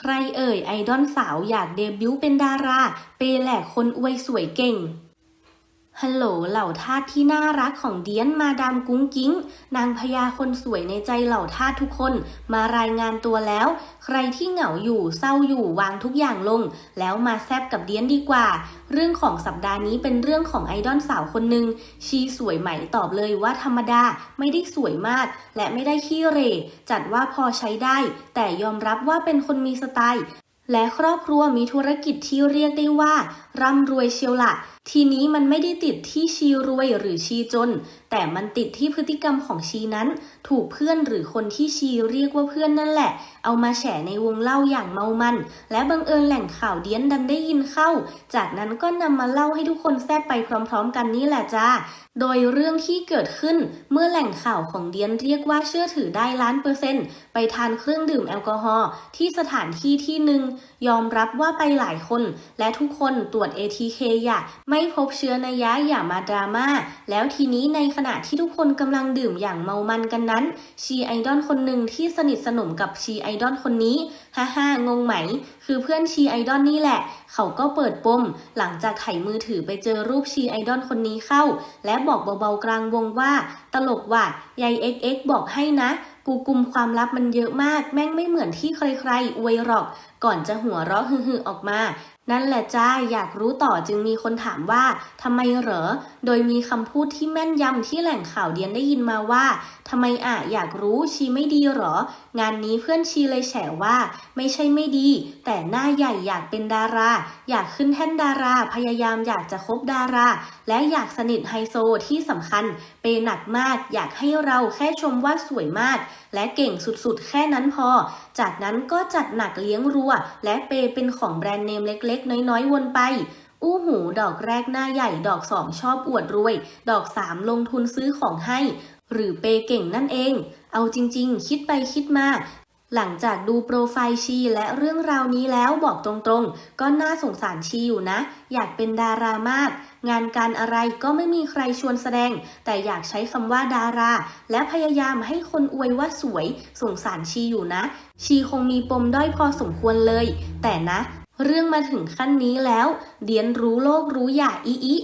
ใครเอ่ยไอดอลสาวอยากเดบิวต์เป็นดารา เปแหลกคนอวยสวยเก่ง ฮัลโหลเหล่าทาสที่น่ารักของเดียนมาดามกุ้งกิ้ง นางพญาคนสวยในใจเหล่าทาสทุกคน มารายงานตัวแล้ว ใครที่เหงาอยู่เศร้าอยู่วางทุกอย่างลง แล้วมาแซบกับเดียนดีกว่า เรื่องของสัปดาห์นี้เป็นเรื่องของไอดอลสาวคนหนึ่งชีสวยไหมตอบเลยว่าธรรมดาไม่ได้สวยมาก และไม่ได้ขี้เร่จัดว่าพอใช้ได้ แต่ยอมรับว่าเป็นคนมีสไตล์ และครอบครัวมีธุรกิจที่เรียกได้ว่า ร่ำรวยเชียวละ ทีนี้มันไม่ได้ติดที่ชีรวยหรือชีจน แต่มันติดที่พฤติกรรมของชีนั้น ถูกเพื่อนหรือคนที่ชีเรียกว่าเพื่อนนั่นแหละ เอามาแฉในวงเล่าอย่างเมามัน และบังเอิญแหล่งข่าวเดียนดันได้ยินเข้า จากนั้นก็นำมาเล่าให้ทุกคนแซบไปพร้อม ๆ กันนี่แหละจ้าโดยเรื่องที่เกิดขึ้นเมื่อแหล่งข่าวของเดียนเรียกว่าเชื่อถือได้ล้านเปอร์เซ็นต์ไปทานเครื่องดื่มแอลกอฮอล์ที่สถานที่ที่หนึ่งยอมรับว่าไปหลายคน และทุกคนตรวจ ATK อย่าไม่พบเชื้อในยะอย่ามาดราม่าแล้วทีนี้ในขณะที่ทุกคนกำลังดื่มอย่างเมามันกันนั้น ชีไอดอลคนหนึ่งที่สนิทสนมกับชีไอดอลคนนี้ ฮ่าฮ่างงไหม คือเพื่อนชีไอดอลนี่แหละ เขาก็เปิดปม หลังจากไถมือถือไปเจอรูปชีไอดอลคนนี้เข้า และบอกเบาๆกลางวงว่า ตลกว่ะยาย XX บอกให้นะกูกลุมความลับมันเยอะมาก แม่งไม่เหมือนที่ใครๆอวยหรอก ก่อนจะหัวเราะฮือๆออกมานั่นแหละจ้าอยากรู้ต่อจึงมีคนถามว่าทำไมเหรอ โดยมีคำพูดที่แม่นยำที่แหล่งข่าวเดียนได้ยินมาว่าทำไมอะอยากรู้ชีไม่ดีเหรอ งานนี้เพื่อนชีเลยแฉว่า ไม่ใช่ไม่ดี แต่หน้าใหญ่อยากเป็นดารา อยากขึ้นแท่นดารา พยายามอยากจะคบดารา และอยากสนิทไฮโซที่สำคัญ เปยหนักมากอยากให้เราแค่ชมว่าสวยมาก และเก่งสุดๆ แค่นั้นพอ จากนั้นก็จัดหนักเลี้ยงรัว และเปยเป็นของแบรนด์เนมเล็กๆ น้อยๆ วนไป อู้หู ดอกแรกหน้าใหญ่ ดอกสองชอบอวดรวย ดอกสามลงทุนซื้อของให้ หรือเปเก่งนั่นเอง เอาจริงๆ คิดไปคิดมาหลังจากดูโปรไฟล์ชีและเรื่องราวนี้แล้วบอกตรงๆ ก็น่าสงสารชีอยู่นะ อยากเป็นดารามาก งานการอะไรก็ไม่มีใครชวนแสดง แต่อยากใช้คำว่าดารา และพยายามให้คนอวยว่าสวย สงสารชีอยู่นะ ชีคงมีปมด้อยพอสมควรเลย แต่นะ เรื่องมาถึงขั้นนี้แล้ว เดียนรู้โลกรู้อย่าอีอี